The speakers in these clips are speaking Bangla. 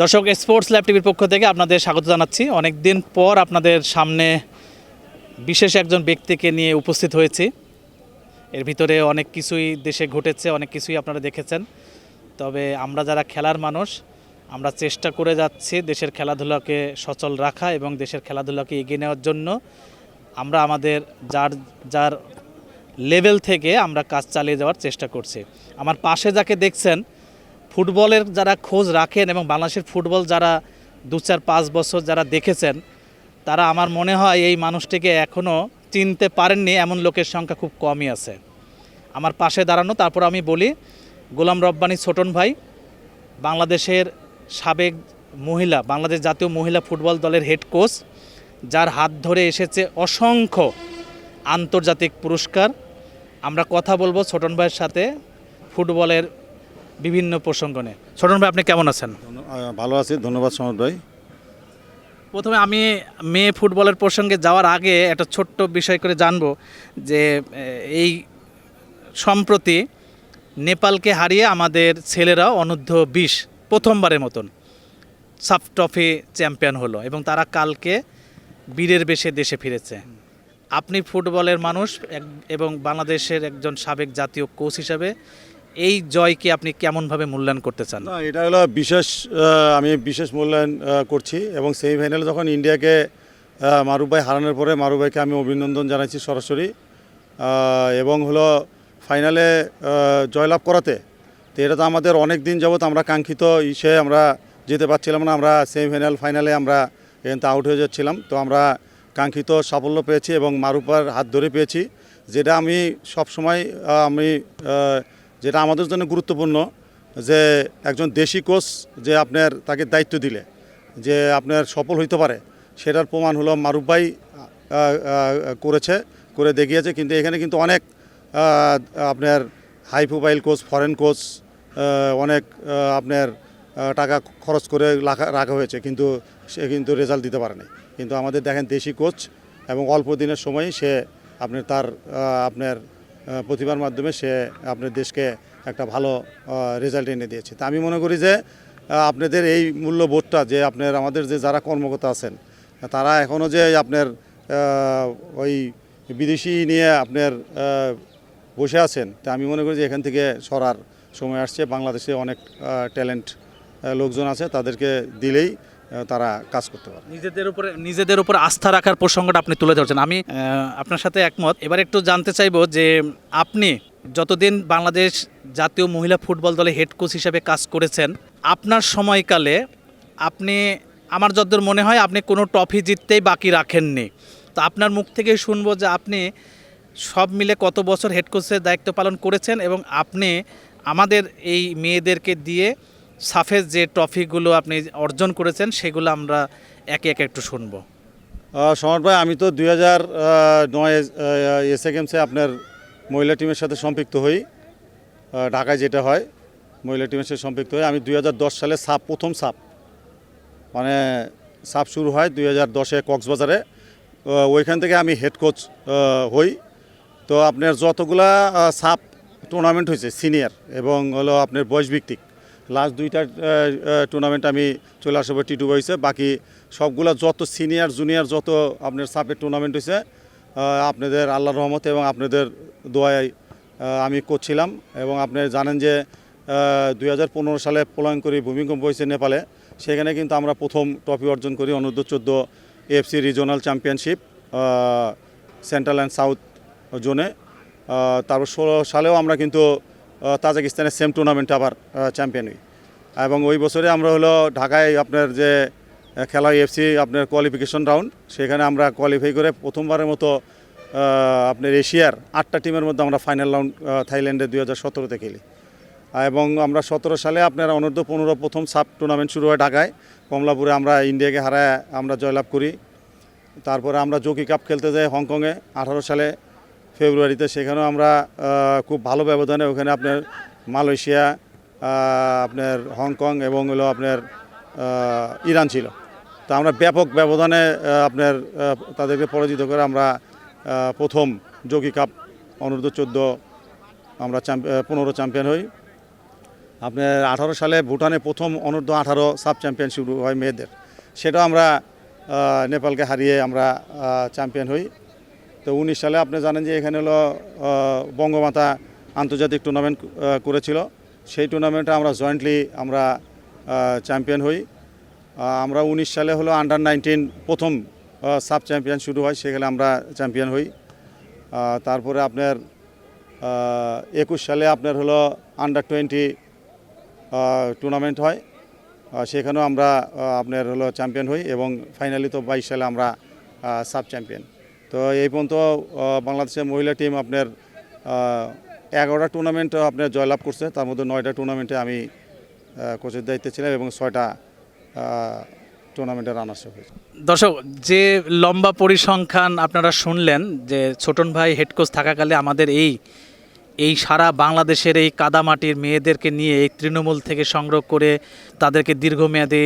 দর্শক স্পোর্টস ল্যাব টিভির পক্ষ থেকে আপনাদের স্বাগত জানাচ্ছি। অনেক দিন পর আপনাদের সামনে বিশেষ একজন ব্যক্তিকে নিয়ে উপস্থিত হয়েছি। এর ভিতরে অনেক কিছুই দেশে ঘটেছে, অনেক কিছুই আপনারা দেখেছেন। তবে আমরা যারা খেলার মানুষ, আমরা চেষ্টা করে যাচ্ছি দেশের খেলাধুলাকে সচল রাখা এবং দেশের খেলাধুলাকে এগিয়ে নেওয়ার জন্য। আমরা আমাদের যার যার লেভেল থেকে আমরা কাজ চালিয়ে যাওয়ার চেষ্টা করছি। আমার পাশে যাকে দেখছেন ফুটবলের যারা খোঁজ রাখেন এবং বাংলাদেশের ফুটবল যারা দু চার পাঁচ বছর যারা দেখেছেন, তারা আমার মনে হয় এই মানুষটিকে এখনও চিনতে পারেননি। এমন লোকের সংখ্যা খুব কমই আছে। আমার পাশে দাঁড়ানো, তারপর আমি বলি, গোলাম রব্বানী ছোটন ভাই, বাংলাদেশের সাবেক মহিলা, বাংলাদেশ জাতীয় মহিলা ফুটবল দলের হেড কোচ যার হাত ধরে এসেছে অসংখ্য আন্তর্জাতিক পুরস্কার। আমরা কথা বলব ছোটন ভাইয়ের সাথে ফুটবলের বিভিন্ন প্রসঙ্গ নিয়ে। ছোটন ভাই আপনি কেমন আছেন? ভালো আছি ধন্যবাদ সমর ভাই। প্রথমে আমি মেয়ে ফুটবলের প্রসঙ্গে যাওয়ার আগে একটা ছোট্ট বিষয় করে জানব যে এই সম্প্রতি নেপালকে হারিয়ে আমাদের ছেলেরা অনূর্ধ্ব বিশ প্রথমবারের মতন সাফ ট্রফি চ্যাম্পিয়ন হলো এবং তারা কালকে বীরের বেশে দেশে ফিরেছে। আপনি ফুটবলের মানুষ এবং বাংলাদেশের একজন সাবেক জাতীয় কোচ হিসাবে এই জয়কে আপনি কেমনভাবে মূল্যায়ন করতে চান? না এটা হলো বিশেষ আমি বিশেষ মূল্যায়ন করছি এবং সেমিফাইনালে যখন ইন্ডিয়াকে আহ, মারুফ ভাই হারানোর পরে মারুফ ভাইকে আমি অভিনন্দন জানাচ্ছি সরাসরি এবং হলো ফাইনালে জয়লাভ করাতে। তো এটা তো আমাদের অনেক দিন যাবত আমরা কাঙ্ক্ষিত ইসে আমরা যেতে পারছিলাম না আমরা সেমিফাইনাল ফাইনালে আমরা এখান থেকে আউট হয়ে যাচ্ছিলাম। তো আমরা কাঙ্ক্ষিত সাফল্য পেয়েছি এবং মারুফার হাত ধরে পেয়েছি যেটা আমি সবসময় আমি যেটা আমাদের জন্য গুরুত্বপূর্ণ যে একজন দেশি কোচ যে আপনার তাকে দায়িত্ব দিলে, যে আপনার সফল হইতে পারে, সেটার প্রমাণ হলো মারুফ ভাই করেছে, করে দেখিয়েছে। কিন্তু এখানে কিন্তু অনেক আপনার high profile coach foreign coach অনেক আপনার টাকা খরচ করে রাখা হয়েছে। কিন্তু সে কিন্তু রেজাল্ট দিতে পারেনি। কিন্তু আমাদের দেখেন দেশি কোচ এবং অল্প দিনের সময় সে আপনার তার আপনার প্রতিভার মাধ্যমে সে আপনার দেশকে একটা ভালো রেজাল্ট এনে দিয়েছে। তা আমি মনে করি যে আপনাদের এই মূল্যবোধটা যে আপনার আমাদের যে যারা কর্মকর্তা আছেন, তারা এখনও যে আপনার ওই বিদেশি নিয়ে আপনার বসে আছেন, তা আমি মনে করি যে এখান থেকে সরার সময় আসছে। বাংলাদেশে অনেক ট্যালেন্ট লোকজন আছে, তাদেরকে দিলেই তারা কাজ করতে পারে। নিজেদের উপরে নিজেদের উপর আস্থা রাখার প্রসঙ্গটা আপনি তুলে ধরছেন। আমি আপনার সাথে একমত। এবার একটু জানতে চাইব যে আপনি যতদিন বাংলাদেশ জাতীয় মহিলা ফুটবল দলে হেড কোচ হিসেবে কাজ করেছেন, আপনার সময়কালে আপনি, আমার যতদূর মনে হয়, আপনি কোনো ট্রফি জিততেই বাকি রাখেননি। তো আপনার মুখ থেকে শুনব যে আপনি সব মিলে কত বছর হেড কোচের দায়িত্ব পালন করেছেন এবং আপনি আমাদের এই মেয়েদেরকে দিয়ে সাফেজ যে ট্রফিগুলো আপনি অর্জন করেছেন, সেগুলো আমরা একে একে একটু শুনব। সমর ভাই, আমি তো দুই হাজার নয় এসএ গেমসে আপনার মহিলা টিমের সাথে সম্পৃক্ত হই। ঢাকায় যেটা হয়, মহিলা টিমের সাথে সম্পৃক্ত হই। আমি দুই হাজার দশ সালে সাপ, প্রথম সাপ। মানে সাপ শুরু হয় দুই হাজার দশে কক্সবাজারে। ওইখান থেকে আমি হেড কোচ হই। তো আপনার যতগুলা সাপ টুর্নামেন্ট হয়েছে সিনিয়র এবং হলো আপনার বয়স ভিত্তিক লাস্ট দুইটা টুর্নামেন্ট আমি চলে আসব টি টু হয়েছে বাকি সবগুলা যত সিনিয়র জুনিয়র যত আপনার সাপের টুর্নামেন্ট হয়েছে আপনাদের আল্লাহ রহমতে এবং আপনাদের দোয়ায় আমি করছিলাম এবং আপনি জানেন যে দু হাজার পনেরো সালে পলায়ঙ্করী ভূমিকম্প হয়েছে নেপালে। সেখানে কিন্তু আমরা প্রথম ট্রফি অর্জন করি অনূর্ধ্ব চোদ্দ FC regional championship central and south জোনে তারপর ষোলো সালেও আমরা কিন্তু তাজিকিস্তানের সেম টুর্নামেন্টে আবার চ্যাম্পিয়ন হই। এবং ওই বছরে আমরা হলো ঢাকায় আপনার যে খেলা এফসি, আপনার কোয়ালিফিকেশন রাউন্ড সেখানে আমরা কোয়ালিফাই করে প্রথমবারের মতো আপনার এশিয়ার আটটা টিমের মধ্যে আমরা ফাইনাল রাউন্ড থাইল্যান্ডে দুই হাজার সতেরোতে খেলি। এবং আমরা সতেরো সালে আপনার অনূর্ধ্ব পনেরো প্রথম সাব টুর্নামেন্ট শুরু হয় ঢাকায়। কমলাপুরে আমরা ইন্ডিয়াকে হারায় আমরা জয়লাভ করি। তারপরে আমরা জকি কাপ খেলতে যাই হংকংয়ে, আঠারো সালে ফেব্রুয়ারিতে সেখানেও আমরা খুব ভালো ব্যবধানে ওখানে আপনার মালয়েশিয়া আপনার হংকং এবং হলো আপনার ইরান ছিল। তা আমরা ব্যাপক ব্যবধানে আপনার তাদেরকে পরাজিত করে আমরা প্রথম জকি কাপ অনূর্ধ্ব চোদ্দ আমরা পনেরো চ্যাম্পিয়ন হই। আপনার আঠারো সালে ভুটানে প্রথম অনূর্ধ্ব আঠারো সাব চ্যাম্পিয়ন শুরু হয় মেয়েদের। সেটাও আমরা নেপালকে হারিয়ে আমরা চ্যাম্পিয়ন হই। তো উনিশ সালে আপনি জানেন যে এখানে হলো বঙ্গমাতা আন্তর্জাতিক টুর্নামেন্ট করেছিল। সেই টুর্নামেন্টে আমরা জয়েন্টলি আমরা চ্যাম্পিয়ন হই। আমরা উনিশ সালে হলো আন্ডার নাইনটিন প্রথম সাব চ্যাম্পিয়ন শুরু হয়, সেখানে আমরা চ্যাম্পিয়ন হই। তারপরে আপনার একুশ সালে আপনার হলো আন্ডার টোয়েন্টি টুর্নামেন্ট হয়। সেখানেও আমরা আপনার হলো চ্যাম্পিয়ন হই এবং ফাইনালি তো বাইশ সালে আমরা সাব চ্যাম্পিয়ন তো এই পর্যন্ত বাংলাদেশের মহিলা টিম আপনার এগারোটা টুর্নামেন্ট আপনার জয়লাভ করছে। তার মধ্যে নয়টা টুর্নামেন্টে আমি কোচের দায়িত্বে ছিলাম এবং ছয়টা টুর্নামেন্টে রানার্স হয়েছে। দর্শক, যে লম্বা পরিসংখ্যান আপনারা শুনলেন যে ছোটন ভাই হেড কোচ থাকাকালে আমাদের এই এই সারা বাংলাদেশের এই কাদামাটির মেয়েদেরকে নিয়ে, এই তৃণমূল থেকে সংগ্রহ করে তাদেরকে দীর্ঘমেয়াদী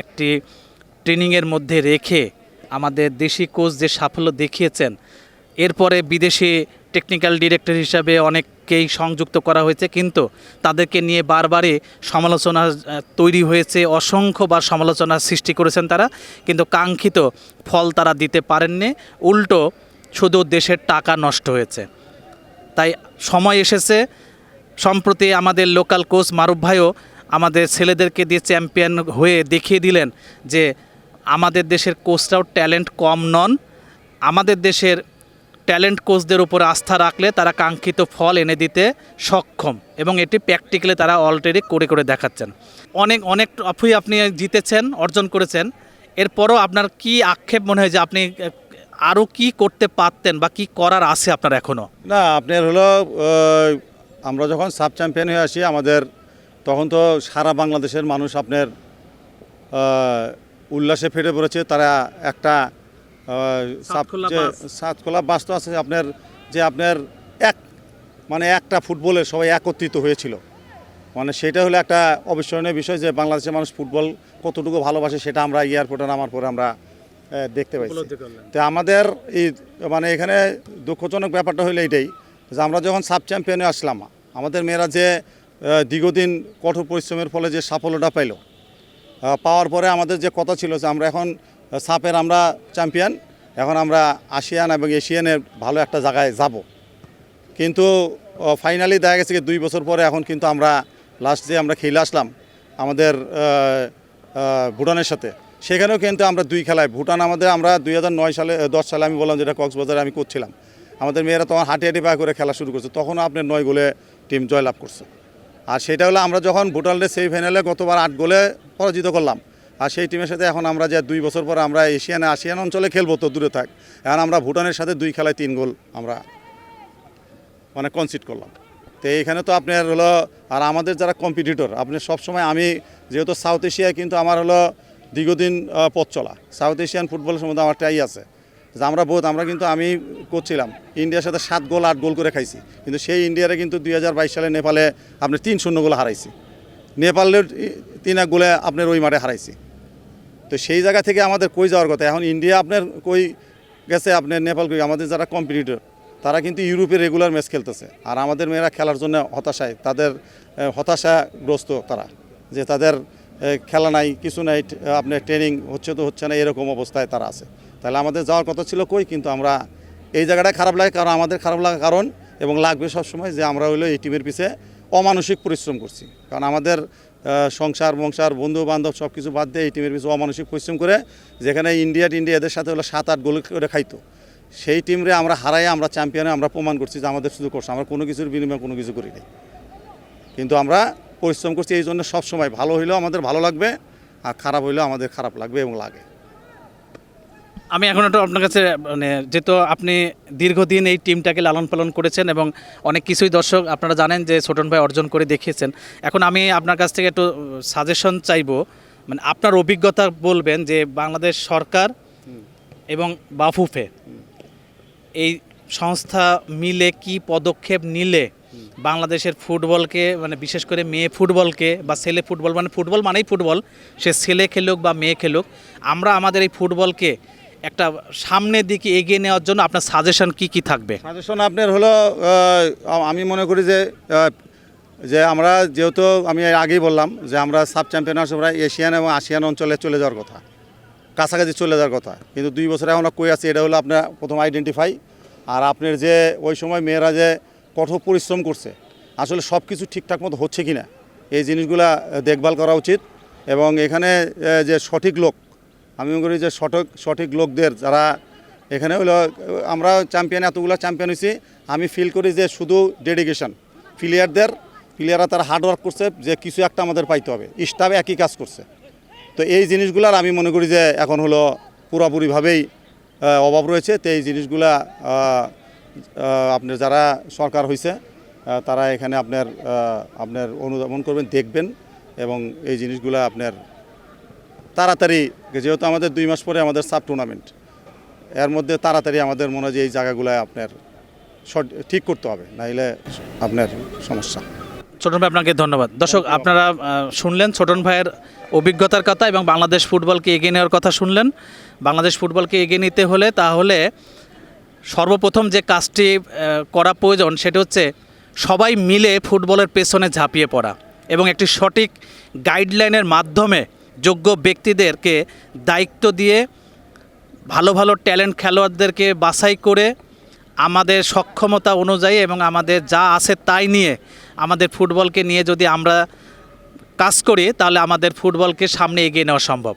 একটি ট্রেনিংয়ের মধ্যে রেখে আমাদের দেশি কোচ যে সাফল্য দেখিয়েছেন, এরপরে বিদেশি টেকনিক্যাল ডিরেক্টর হিসাবে অনেককেই সংযুক্ত করা হয়েছে, কিন্তু তাদেরকে নিয়ে বারবারই সমালোচনা তৈরি হয়েছে, অসংখ্যবার সমালোচনার সৃষ্টি করেছেন তারা, কিন্তু কাঙ্ক্ষিত ফল তারা দিতে পারেননি, উল্টো শুধু দেশের টাকা নষ্ট হয়েছে। তাই সময় এসেছে, সম্প্রতি আমাদের লোকাল কোচ মারুফ ভাইও আমাদের ছেলেদেরকে দিয়ে চ্যাম্পিয়ন হয়ে দেখিয়ে দিলেন যে আমাদের দেশের কোচরাও ট্যালেন্ট কম নন। আমাদের দেশের ট্যালেন্ট কোচদের উপর আস্থা রাখলে তারা কাঙ্ক্ষিত ফল এনে দিতে সক্ষম এবং এটি প্র্যাকটিক্যালি তারা অলরেডি করে করে দেখাচ্ছেন। অনেক অনেক ট্রফি আপনি জিতেছেন, অর্জন করেছেন। এরপরও আপনার কি আক্ষেপ মনে হয় যে আপনি আরও কি করতে পারতেন বা কি করার আছে আপনার এখনও না, আপনার হলো আমরা যখন সাব চ্যাম্পিয়ন হয়ে আসি, আমাদের তখন তো সারা বাংলাদেশের মানুষ আপনার উল্লাসে ফেটে পড়েছে। তারা একটা সাতখোলা যে বাস। সাতখোলা বাস তো আছে আপনার যে আপনার এক মানে একটা ফুটবলে সবাই একত্রিত হয়েছিল। মানে সেটা হলো একটা অবিস্মরণীয় বিষয় যে বাংলাদেশের মানুষ ফুটবল কতটুকু ভালোবাসে সেটা আমরা এয়ারপোর্টে নামার পরে আমরা দেখতে পাইছি। তো আমাদের এই মানে এখানে দুঃখজনক ব্যাপারটা হলো এইটাই যে আমরা যখন সাব চ্যাম্পিয়নে আসলাম আমাদের মেয়েরা যে দীর্ঘদিন কঠোর পরিশ্রমের ফলে যে সাফল্যটা পাইল পাওয়ার পরে আমাদের যে কথা ছিল যে আমরা এখন সাপের আমরা চ্যাম্পিয়ন, এখন আমরা আসিয়ান এবং এশিয়ানের ভালো একটা জায়গায় যাব। কিন্তু ফাইনালি দেখা গেছে দুই বছর পরে এখন কিন্তু আমরা লাস্ট যে আমরা খেলে আসলাম আমাদের ভুটানের সাথে। সেখানেও কিন্তু আমরা দুই খেলায়, ভুটান আমাদের, আমরা দু হাজার নয় সালে দশ সালে আমি বললাম যেটা কক্সবাজারে আমি করছিলাম। আমাদের মেয়েরা তখন হাঁটি হাঁটি পা করে খেলা শুরু করছে, তখনও আপনার নয় গোলে টিম জয়লাভ করছে। আর সেটা হলো আমরা যখন ভুটানের সেমিফাইনালে গতবার আট গোলে পরাজিত করলাম। আর সেই টিমের সাথে এখন আমরা যে দুই বছর পর আমরা এশিয়ান, আসিয়ান অঞ্চলে খেলব তো দূরে থাক। এখন আমরা ভুটানের সাথে দুই খেলায় তিন গোল আমরা মানে কনসিড করলাম। তো এইখানে তো আপনার হলো, আর আমাদের যারা কম্পিটিটর আপনি সবসময় আমি যেহেতু সাউথ এশিয়ায় কিন্তু আমার হলো দীর্ঘদিন পথ চলা। সাউথ এশিয়ান ফুটবলের সম্বন্ধে আমার টাই আছে। যে আমরা বোধ, আমরা কিন্তু আমি করছিলাম। ইন্ডিয়ার সাথে সাত গোল, আট গোল করে খাইছি। কিন্তু সেই ইন্ডিয়ারে কিন্তু দুই হাজার বাইশ সালে নেপালে আপনি তিন শূন্য গোলে হারাইছি। নেপালের তিন এক গোলে আপনার ওই মাঠে হারাইছি। তো সেই জায়গা থেকে আমাদের কই যাওয়ার কথা? এখন ইন্ডিয়া আপনার কই গেছে? আপনার নেপাল কই? আমাদের যারা কম্পিটিটর তারা কিন্তু ইউরোপে রেগুলার ম্যাচ খেলতেছে। আর আমাদের মেয়েরা খেলার জন্য হতাশায়। তাদের হতাশাগ্রস্ত তারা। যে তাদের খেলা নাই, কিছু নাই আপনার ট্রেনিং হচ্ছে তো হচ্ছে না, এরকম অবস্থায় তারা আছে। তাহলে আমাদের যাওয়ার কথা ছিল কই? কিন্তু আমরা এই জায়গাটা খারাপ লাগে কারণ আমাদের খারাপ লাগার কারণ এবং লাগবে সবসময় যে আমরা হলো এই টিমের পিছে অমানসিক পরিশ্রম করছি। কারণ আমাদের সংসার মংসার বন্ধু বান্ধব সব কিছু বাদ দিয়ে এই টিমের পিছনে অমানসিক পরিশ্রম করে যেখানে ইন্ডিয়া টিন্ডিয়া এদের সাথে হলো সাত আট গোল করে খাইতো। সেই টিমরে আমরা হারাই আমরা চ্যাম্পিয়নে আমরা প্রমাণ করছি যে আমাদের শুধু করছে। আমরা কোনো কিছুর বিনিময়ে কোনো কিছু করি নাই। কিন্তু আমরা পরিশ্রম করছি এই জন্য সবসময় ভালো হইলেও আমাদের ভালো লাগবে আর খারাপ হইলেও আমাদের খারাপ লাগবে এবং লাগে। আমি এখন একটু আপনার কাছে মানে যেহেতু আপনি দীর্ঘদিন এই টিমটাকে লালন পালন করেছেন এবং অনেক কিছুই দর্শক আপনারা জানেন যে ছোটন ভাই অর্জন করে দেখিয়েছেন, এখন আমি আপনার কাছ থেকে একটু সাজেশন চাইব মানে আপনার অভিজ্ঞতা বলবেন যে বাংলাদেশ সরকার এবং বাফুফে এই সংস্থা মিলে কি পদক্ষেপ নিলে বাংলাদেশের ফুটবলকে মানে বিশেষ করে মেয়ে ফুটবলকে বা ছেলে ফুটবল মানে ফুটবল মানেই ফুটবল, সে ছেলে খেলুক বা মেয়ে খেলুক, আমরা আমাদের এই ফুটবলকে একটা সামনের দিকে এগিয়ে নেওয়ার জন্য আপনার সাজেশন কি কি থাকবে? সাজেশন আপনার হলো আমি মনে করি যে যে আমরা যেহেতু আমি আগেই বললাম যে আমরা সাব চ্যাম্পিয়ন আমরা এশিয়ান এবং আসিয়ান অঞ্চলে চলে যাওয়ার কথা, কাছাকাছি চলে যাওয়ার কথা। কিন্তু দুই বছরে এখন কই আছে, এটা হলো আপনার প্রথম আইডেন্টিফাই আর আপনার যে ওই সময় মেয়েরা যে কঠোর পরিশ্রম করছে, আসলে সব কিছু ঠিকঠাক মতো হচ্ছে কি না এই জিনিসগুলা দেখভাল করা উচিত। এবং এখানে যে সঠিক লোক আমি মনে করি যে সঠিক সঠিক লোকদের যারা এখানে হলো, আমরা চ্যাম্পিয়ন এতগুলো চ্যাম্পিয়ন হয়েছি। আমি ফিল করি যে শুধু ডেডিকেশন প্লেয়ারদের প্লেয়াররা তারা হার্ডওয়ার্ক করছে, যে কিছু একটা আমাদের পাইতে হবে। স্টাফ একই কাজ করছে। তো এই জিনিসগুলার আমি মনে করি যে এখন হলো পুরোপুরিভাবেই অভাব রয়েছে। তো এই জিনিসগুলা আপনার যারা সরকার হয়েছে তারা এখানে আপনার আপনার অনুধাবন করবেন, দেখবেন এবং এই জিনিসগুলা আপনার তাড়াতাড়ি যেহেতু আমাদের দুই মাস পরে আমাদের সাব টুর্নামেন্ট এর মধ্যে তাড়াতাড়ি আমাদের মনে হয় যে এই জায়গাগুলো আপনার ঠিক করতে হবে নাহলে আপনার সমস্যা। ছোটন ভাই আপনাকে ধন্যবাদ। দর্শক আপনারা শুনলেন ছোটন ভাইয়ের অভিজ্ঞতার কথা এবং বাংলাদেশ ফুটবলকে এগিয়ে নেওয়ার কথা শুনলেন। বাংলাদেশ ফুটবলকে এগিয়ে নিতে হলে তাহলে সর্বপ্রথম যে কাজটি করা প্রয়োজন সেটা হচ্ছে সবাই মিলে ফুটবলের পেছনে ঝাঁপিয়ে পড়া এবং একটি সঠিক গাইডলাইনের মাধ্যমে যোগ্য ব্যক্তিদেরকে দায়িত্ব দিয়ে ভালো ভালো ট্যালেন্ট খেলোয়াড়দেরকে বাছাই করে আমাদের সক্ষমতা অনুযায়ী এবং আমাদের যা আছে তাই নিয়ে আমাদের ফুটবলকে নিয়ে যদি আমরা কাজ করি, তাহলে আমাদের ফুটবলকে সামনে এগিয়ে নেওয়া সম্ভব।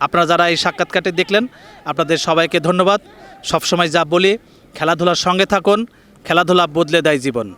আপনারা যারা এই সাক্ষাৎকারটি দেখলেন, আপনাদের সবাইকে ধন্যবাদ। সবসময় যা বলি, খেলাধুলার সঙ্গে থাকুন, খেলাধুলা বদলে দেয় জীবন।